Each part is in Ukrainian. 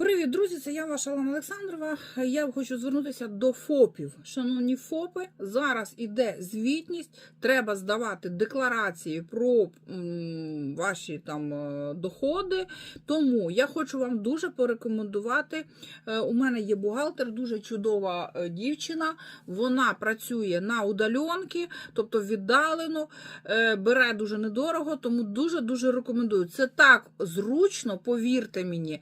Привіт, друзі! Це я, ваша Олена Олександрова. Я хочу звернутися до ФОПів. Шановні ФОПи, зараз іде звітність. Треба здавати декларації про ваші там е, доходи. Тому я хочу вам дуже порекомендувати. е, У мене є бухгалтер, дуже чудова е, дівчина. Вона працює на удальонки, тобто віддалено, бере дуже недорого, тому дуже дуже рекомендую. Це так зручно, повірте мені.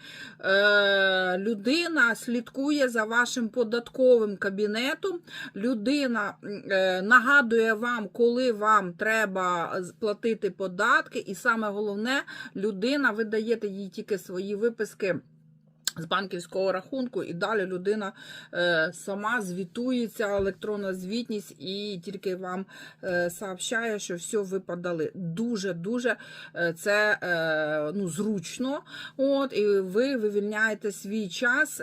Людина слідкує за вашим податковим кабінетом. Людина е, нагадує вам, коли вам треба платити податки, і саме головне, людина ви даєте їй тільки свої виписки. З банківського рахунку, і далі людина е, сама звітується, електронна звітність, і тільки вам е, сообщає, що все ви подали. Дуже-дуже е, це ну, зручно. От, і ви вивільняєте свій час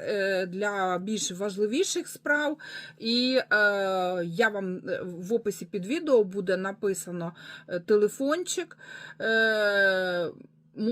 для більш важливіших справ. І я вам в описі під відео буде написано телефончик.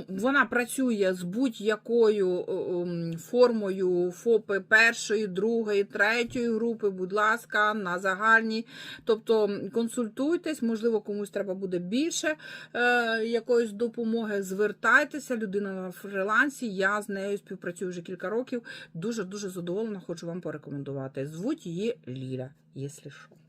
Вона працює з будь-якою е, ем, формою ФОПи першої, другої, третьої групи, будь ласка, на загальній. Тобто консультуйтесь, можливо, комусь треба буде більше е, якоїсь допомоги. Звертайтеся, людина на фрилансі. Я з нею співпрацюю вже кілька років. Дуже дуже задоволена, хочу вам порекомендувати. Звуть її Ліля, якщо що.